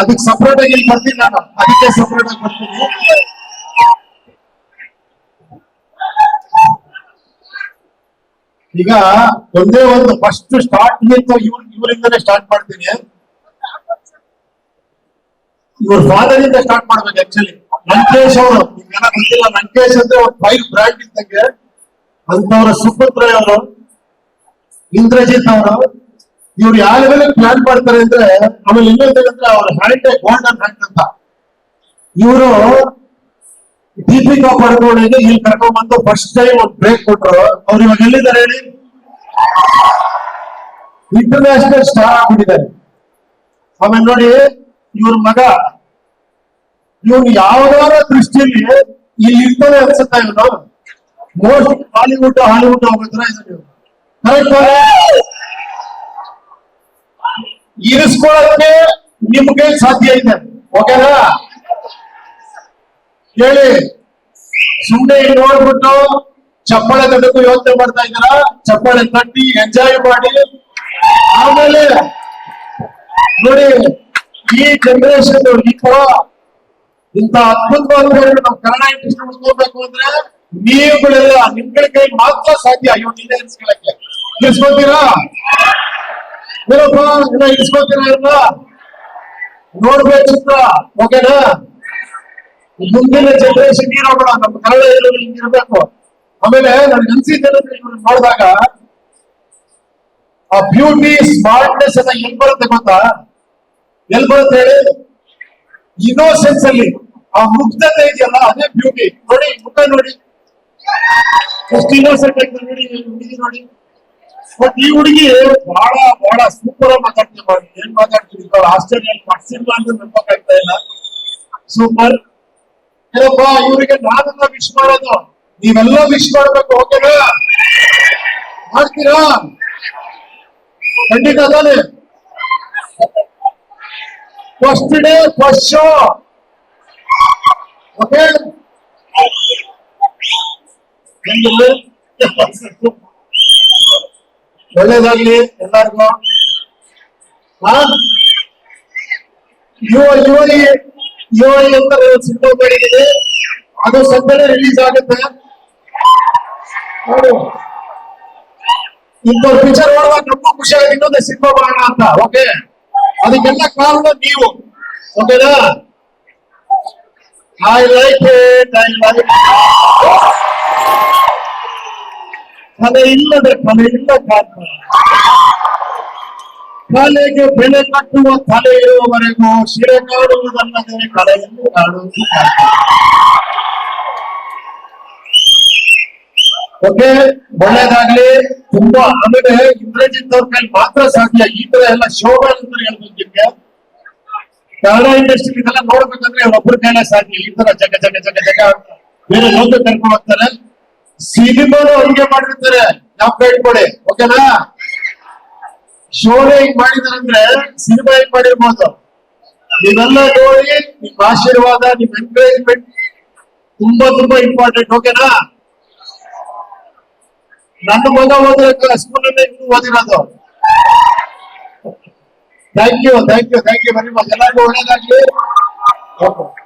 ಅದಕ್ಕೆ ಸಪ್ರೇಟ್ ಆಗಿ ಇಲ್ಲಿ ಬರ್ತೀನಿ ನಾನು. ಅದಕ್ಕೆ ಸಪ್ರೇಟ್ ಆಗಿ ಬರ್ತೀನಿ. ಈಗ ಒಂದೇ ಒಂದು ಫಸ್ಟ್ ಸ್ಟಾರ್ಟ್ ಇವ್ರ ಇವರಿಂದನೇ ಸ್ಟಾರ್ಟ್ ಮಾಡ್ತೀನಿ. ಇವ್ರ ಫಾದರ್ ಇಂದ ಸ್ಟಾರ್ಟ್ ಮಾಡ್ಬೇಕು ಆಕ್ಚುಲಿ ಲಂಕೇಶ್ ಅವರು. ನಿಮ್ಗೆಲ್ಲ ಗೊತ್ತಿಲ್ಲ ಲಂಕೇಶ್ ಅಂದ್ರೆ ಒಂದು ಬೈಕ್ ಬ್ರ್ಯಾಂಡ್ ಇದ್ದಂಗೆ ಅಂತವರ ಸುಪುತ್ರ ಅವರು, ಇಂದ್ರಜಿತ್ ಅವರು. ಇವ್ರು ಯಾವ ಲೆವೆಲ್ ಪ್ಲಾನ್ ಮಾಡ್ತಾರೆ ಅಂದ್ರೆ ಆಮೇಲೆ ಇನ್ನೊಂದೇನಂದ್ರೆ ಅವ್ರ ಹ್ಯಾಂಡ್ ಗೋಲ್ಡನ್ ಹ್ಯಾಂಡ್ ಅಂತ ಇವರು ದೀಪಿಕಾ ಪಡ್ಕೊಂಡಿಗೆ ಇಲ್ಲಿ ಕರ್ಕೊಂಡ್ ಬಂದು ಫಸ್ಟ್ ಟೈಮ್ ಒಂದು ಬ್ರೇಕ್ ಕೊಟ್ರು. ಅವ್ರು ಇವಾಗ ಎಲ್ಲಿದ್ದಾರೆ ಹೇಳಿ? ಇಂಟರ್ನ್ಯಾಷನಲ್ ಸ್ಟಾರ್ ಆಗ್ಬಿಟ್ಟಿದ್ದಾರೆ. ಆಮೇಲೆ ನೋಡಿ, ಇವ್ರ ಮಗ ಇವನು ಯಾವ್ದಾರ ದೃಷ್ಟಿಯಲ್ಲಿ ಇಲ್ಲಿ ಇರ್ತಾನೆ ಅನ್ಸುತ್ತಾ ಇವನು ಮೋಸ್ಟ್ ಹಾಲಿವುಡ್ ಹಾಲಿವುಡ್ ಹೋಗೋದ್ರ ಕರೆಕ್ಟ್ ಇರಿಸ್ಕೊಳ್ಳಕ್ಕೆ ನಿಮ್ಗೆ ಸಾಧ್ಯ ಇದೆ. ಓಕೆನಾ? ಹೇಳಿ. ಸುಮ್ಮನೆ ನೋಡ್ಬಿಟ್ಟು ಚಪ್ಪಾಳೆ ತಟ್ಟಕ್ಕೂ ಯೋಚನೆ ಮಾಡ್ತಾ ಇದ್ದೀರಾ? ಚಪ್ಪಾಳೆ ತಟ್ಟಿ ಎಂಜಾಯ್ ಮಾಡಿ. ಆಮೇಲೆ ನೋಡಿ, ಈ ಜನರೇಷನ್ ಈ ತರ ಇಂತ ಅದ್ಭುತವಾದ ನಾವು ಕನ್ನಡ ಇಂಡಸ್ಟ್ರಿ ಉಳ್ಕೋಬೇಕು ಅಂದ್ರೆ ನೀವುಗಳೆಲ್ಲ ನಿಮ್ಗಳ ಕೈ ಮಾತ್ರ ಸಾಧ್ಯ. ಇವ್ ನೀವೇ ಇರಿಸ್ಕೊಳಕ್ಕೆ ಇರಿಸ್ಕೊತೀರಾ ಚಿತ್ರ ಓಕೆನಾ? ಮುಂದಿನ ಜನರೇಷನ್ ಇರೋಬೇಡ ನಮ್ಮ ಕನ್ನಡ ಇರೋರು ಇರ್ಬೇಕು ಆಮೇಲೆ ನನ್ಗೆ ಅನ್ಸಿದ್ದೇನೆ ನೋಡಿದಾಗ, ಆ ಬ್ಯೂಟಿ ಸ್ಮಾರ್ಟ್ನೆಸ್ ಎಲ್ಲ ಎಲ್ ಬರುತ್ತೆ ಗೊತ್ತಾ? ಎಲ್ ಬರುತ್ತೆ ಹೇಳಿ? ಇನ್ನೋಸೆನ್ಸ್ ಅಲ್ಲಿ. ಆ ಮುಗ್ಧತೆ ಇದೆಯಲ್ಲ, ಅದೇ ಬ್ಯೂಟಿ ನೋಡಿ, ಮುಖ ನೋಡಿ. ಎಷ್ಟು ನೋಡಿ ನೋಡಿ. ಬಟ್ ಈ ಹುಡುಗಿ ಬಹಳ ಬಹಳ ಸೂಪರ್ ಆಗಿ ಮಾತಾಡ್ತೀವಿ ಏನ್ ಮಾತಾಡ್ತೀವಿ ಆಸ್ಟ್ರೇಲಿಯಾ ಪಡ್ಸಿಲ್ಲ ಅಂತ ನಂಬಕ್ಕಾಗ್ತಾ ಇಲ್ಲ. ಸೂಪರ್. ಏನಪ್ಪ, ಇವರಿಗೆ ನಾನೆಲ್ಲ ವಿಶ್ ಮಾಡೋದು? ನೀವೆಲ್ಲ ವಿಶ್ ಮಾಡಬೇಕು ಓಕೆನಾ ಮಾಡ್ತೀರಾ? ಖಂಡಿತ ತಾನೆ. First day first show okay ಒಳ್ಳೇದಾಗ್ಲಿ ಎಲ್ಲರಿಗೂ. ಯುವರಿ ಯುವರಿ ಅಂತ ಸಿನಿಮಾ ಮಾಡಿದ್ದೀನಿ. ಅದು ಸದ್ಯನೇ ರಿಲೀಸ್ ಆಗುತ್ತೆ. ಇಬ್ಬರು ಪಿಕ್ಚರ್ ನೋಡುವಾಗ ನಮಗೂ ಖುಷಿ ಆಗಿದೆ ಇನ್ನೊಂದು ಮಾಡೋಣ ಅಂತ. ಓಕೆ ಅದಕ್ಕೆಲ್ಲ ಕಾರಣ ನೀವು. ಓಕೆನಾ I like it I like ಕಲೆ ಇಲ್ಲದೆ ಕಲೆ ಇಲ್ಲ ಕಾರಣ. ಕಲೆಗೆ ಬೆಲೆ ಕಟ್ಟುವ ಕಲೆ ಇರುವವರೆಗೂ ಶಿರೆ ಕಾಡುವುದಲ್ಲದೆ ಕಲೆಯನ್ನು ಕಾಡುವುದು ಓಕೆ, ಒಳ್ಳೇದಾಗ್ಲಿ. ತುಂಬಾ, ಆಮೇಲೆ ಇಂದ್ರಜಿತ್ ಅವ್ರ ಕೈಲಿ ಮಾತ್ರ ಸಾಧ್ಯ. ಈ ತರ ಎಲ್ಲ ಶೋಭಾ ಅಂತ ಹೇಳ್ಬೇಕು ನಿಮ್ಗೆ ಕನ್ನಡ ಇಂಡಸ್ಟ್ರಿ ಇದೆಲ್ಲ ನೋಡ್ಬೇಕಂದ್ರೆ ಒಬ್ಬರ ಕೈಲೇ ಸಾಧ್ಯ. ಈ ತರ ಜಗ ಜಗ ಜಗ ಜಗ. ಬೇರೆ ಲೋಕ ಕರ್ಕೊಂಡು ಹೋಗ್ತಾರೆ. ಸಿನಿಮಾನು ಹಂಗೆ ಮಾಡಿರ್ತಾರೆ. ಜ್ಞಾಪಕ ಇಟ್ಕೊಳ್ಳಿ ಓಕೆನಾ ಶೋನೇ ಹಿಂಗ್ ಮಾಡಿದಾರಂದ್ರೆ ಸಿನಿಮಾ ಹಿಂಗ್ ಮಾಡಿರ್ಬೋದು? ನೀವೆಲ್ಲ ನೋಡಿ ನಿಮ್ ಆಶೀರ್ವಾದ ನಿಮ್ ಎನ್ಕರೇಜ್ಮೆಂಟ್ ತುಂಬಾ ತುಂಬಾ ಇಂಪಾರ್ಟೆಂಟ್ ಓಕೆನಾ ನನ್ನ ಮಗ ಓದಿರೋ ಸ್ಕೂಲ್ ಅಲ್ಲೇ ಇನ್ನು ಓದಿರೋದು. Thank you thank you thank you very much ಎಲ್ಲರಿಗೂ ಒಳ್ಳೇದಾಗ್ಲಿ. ಓಕೆ